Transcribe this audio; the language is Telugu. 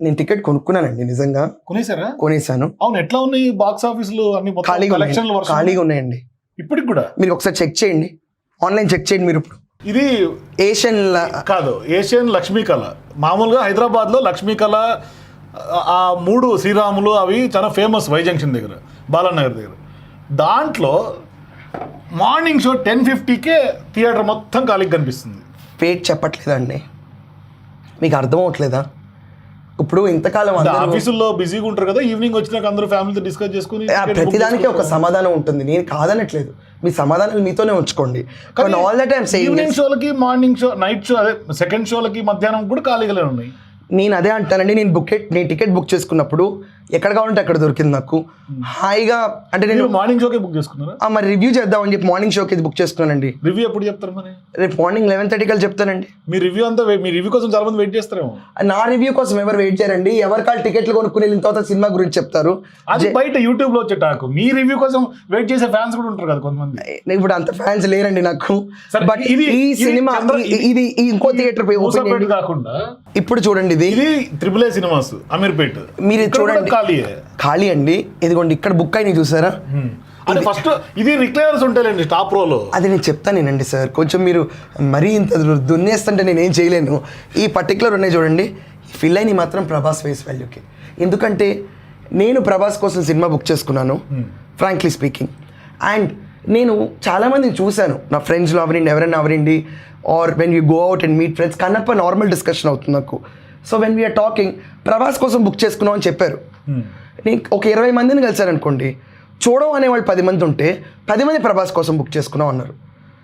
నేను టికెట్ కొనుక్కున్నానండి నిజంగా. కొనేసారా కొనేసాను అవును ఎట్లా ఉన్నాయి బాక్స్ ఆఫీసులు అన్ని ఖాళీగా ఉన్నాయి. ఖాళీగా ఉన్నాయండి. ఇప్పటికి కూడా? మీరు ఒకసారి చెక్ చేయండి. ఆన్లైన్ చెక్ చేయండి మీరు ఇప్పుడు. ఇది ఏషియన్ కాదు ఏషియన్ లక్ష్మీ కళ. మామూలుగా హైదరాబాద్లో లక్ష్మీ కళ ఆ- మూడు శ్రీరాములు అవి చాలా ఫేమస్ వై జంక్షన్ దగ్గర బాలానగర్ దగ్గర. దాంట్లో మార్నింగ్ షో టెన్ ఫిఫ్టీకే థియేటర్ మొత్తం ఖాళీకి కనిపిస్తుంది. పేట్ చెప్పట్లేదండి మీకు అర్థం అవట్లేదా ఇప్పుడు ఇంతకాలం ఆఫీసుల్లో బిజీగా ఉంటారు కదా ఈవినింగ్ వచ్చినాక అందరూ ఫ్యామిలీతో డిస్కస్ చేసుకుని ప్రతిదానికి ఒక సమాధానం ఉంటుంది. నేను కాదనట్లేదు. మీ సమాధానాలు మీతోనే ఉంచుకోండి. కానీ ఆల్ ద టైమ్ ఈవినింగ్ షోలకి మార్నింగ్ షో నైట్ షో అదే సెకండ్ షోలకి మధ్యాహ్నం కూడా ఖాళీగానే ఉన్నాయి. నేను అదే అంటానండి నేను బుక్ నేను టికెట్ బుక్ చేసుకున్నప్పుడు ఎక్కడ కావాలంటే అక్కడ దొరికింది నాకు. హాయిగా అంటే నేను మీరు మార్నింగ్ షోకే బుక్ చేసుకున్నారా? ఆ, మరి రివ్యూ చేద్దామని చెప్పి మార్నింగ్ షోకి బుక్ చేసుకున్నానండి. రివ్యూ ఎప్పుడు చెప్తారు మరి? రేపు మార్నింగ్ లెవెన్ థర్టీ కల్ చెప్తానండి. మీ రివ్యూ అంతా మీ రివ్యూ కోసం చాలా మంది వెయిట్ చేస్తారేమో. నా రివ్యూ కోసం ఎవరు వెయిట్ చేయరండి. ఎవరి కాళ్ళు టికెట్లు కొనుక్కుని వెళ్ళిన తర్వాత సినిమా గురించి చెప్తారు. అది బయట యూట్యూబ్లో వచ్చే టాకు మీ రివ్యూ కోసం వెయిట్ చేసే ఫ్యాన్స్ కూడా ఉంటారు కదా కొంతమంది. ఇప్పుడు అంత ఫ్యాన్స్ లేరండి నాకు. బట్ ఇది- ఈ సినిమా ఇది ఈ ఇంకో థియేటర్ పోయి చేయండి. కాకుండా ఇప్పుడు చూడండి ఇది త్రిపుల్ ఏ సినిమాస్ అమీర్పేట్. మీరు చూడండి. ఖాళీయే. ఖాళీ అండి. ఇదిగోండి ఇక్కడ బుక్ అయినాయి చూసారా? అంటే ఫస్ట్ ఇది రిక్లైనర్స్ ఉంటాయండి టాప్ రోలో. అది నేను చెప్తానేనండి సార్. కొంచెం మీరు మరీ ఇంత దున్నేస్తుంటే నేను ఏం చేయలేను. ఈ పర్టికులర్ ఉన్నాయి చూడండి. ఫిల్ అయిన మాత్రం ప్రభాస్ ఫేస్ వాల్యూకి ఎందుకంటే నేను ప్రభాస్ కోసం సినిమా బుక్ చేసుకున్నాను ఫ్రాంక్లీ స్పీకింగ్ అండ్ నేను చాలామందిని చూశాను. నా ఫ్రెండ్స్లో అవరండి ఎవరైనా అవరండి or when you go out and meet friends Kannappa normal discussion అవుతుంది నాకు. So when we are talking Prabhas కోసం బుక్ చేసుకున్నాం అని చెప్పారు. నేను ఒక ఇరవై మందిని కలిసాను అనుకోండి చూడడం అనేవాళ్ళు పది మంది ఉంటే పది మంది ప్రభాస్ కోసం బుక్ చేసుకున్నాం అన్నారు.